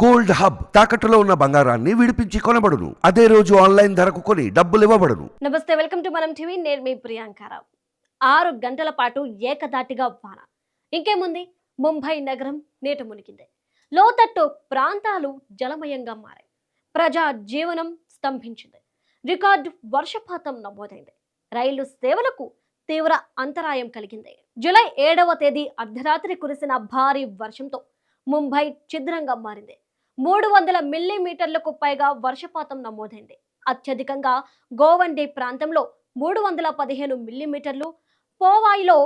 Gold hub తాకట్టులో ఉన్న బంగారాన్ని విడిపించి కొనబడును. అదే రోజు ఆన్లైన్ ధరకు కొని డబ్బులు ఇవ్వబడును. నమస్తే వెల్కమ్ టు మనం టీవీ. నేను మీ ప్రియాంకారావు ఆరు గంటల పాటు ఏకదాటిగా వాన. ఇంకేముంది? ముంబై నగరం నేట మునిగింది. లోతట్టు ప్రాంతాలు జలమయంగా మారాయి. ప్రజా జీవనం స్తంభించింది. రికార్డు వర్షపాతం నమోదైంది. రైలు సేవలకు తీవ్ర అంతరాయం కలిగింది. జూలై ఏడవ తేదీ అర్ధరాత్రి కురిసిన భారీ వర్షంతో ముంబై ఛిద్రంగా మారింది. మూడు వందల మిల్లీమీటర్లకు పైగా వర్షపాతం నమోదైంది. అత్యధికంగా గోవండి ప్రాంతంలో మూడు వందల పదిహేను మిల్లీమీటర్లు పోవాయిలో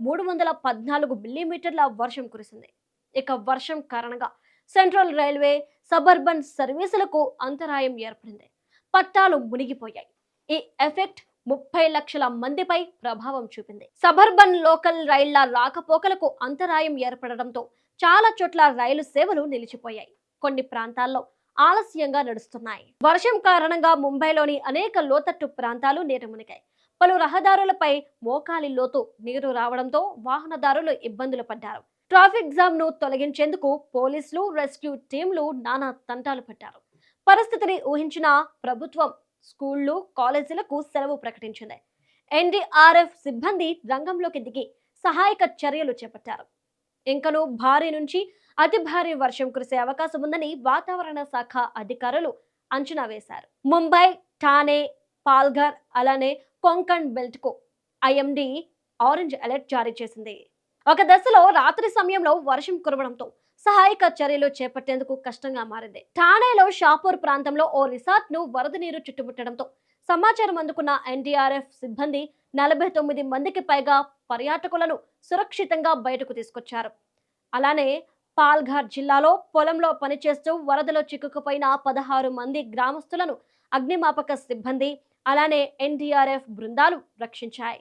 మూడు వందల పద్నాలుగు మిల్లీమీటర్ల వర్షం కురిసింది. ఇక వర్షం కారణంగా సెంట్రల్ రైల్వే సబర్బన్ సర్వీసులకు అంతరాయం ఏర్పడింది. పట్టాలు మునిగిపోయాయి. ఈ ఎఫెక్ట్ ముప్పై లక్షల మందిపై ప్రభావం చూపింది. సబర్బన్ లోకల్ రైళ్ళ రాకపోకలకు అంతరాయం ఏర్పడడంతో చాలా చోట్ల రైలు సేవలు నిలిచిపోయాయి. కొన్ని ప్రాంతాల్లో ఆలస్యంగా నడుస్తున్నాయి. వర్షం కారణంగా ముంబైలోని అనేక లోతట్టు ప్రాంతాలు నీట మునిగాయి పలు రహదారులపై మోకాలి లోతు నీరు రావడంతో వాహనదారులు ఇబ్బందులు పడ్డారు. ట్రాఫిక్ జామ్ను తొలగించేందుకు పోలీసులు రెస్క్యూ టీంలు నానా తంటాలు పట్టారు. పరిస్థితిని ఊహించిన ప్రభుత్వం స్కూళ్ళు కాలేజీలకు సెలవు ప్రకటించింది. ఎన్డీఆర్ఎఫ్ సిబ్బంది రంగంలోకి దిగి సహాయక చర్యలు చేపట్టారు. ఇంకనూ భారీ నుంచి అతి భారీ వర్షం కురిసే అవకాశం ఉందని వాతావరణ శాఖ అధికారులు అంచనా వేశారు. ముంబై ఠానే పాల్ఘర్ అలానే కొంకణ్ బెల్ట్కు ఐఎండి ఆరెంజ్ అలర్ట్ జారీ చేసింది. ఒక దశలో రాత్రి సమయంలో వర్షం కురవడంతో సహాయక చర్యలు చేపట్టేందుకు కష్టంగా మారింది. ఠానేలో షాపూర్ ప్రాంతంలో ఓ రిసార్ట్ను వరద నీరు చుట్టుముట్టడంతో సమాచారం అందుకున్న ఎన్డీఆర్ఎఫ్ సిబ్బంది నలభై తొమ్మిది మందికి పైగా పర్యాటకులను సురక్షితంగా బయటకు తీసుకొచ్చారు. అలానే పాల్ఘర్ జిల్లాలో పొలంలో పనిచేస్తూ వరదలో చిక్కుకుపోయిన పదహారు మంది గ్రామస్తులను అగ్నిమాపక సిబ్బంది అలానే ఎన్డీఆర్ఎఫ్ బృందాలు రక్షించాయి.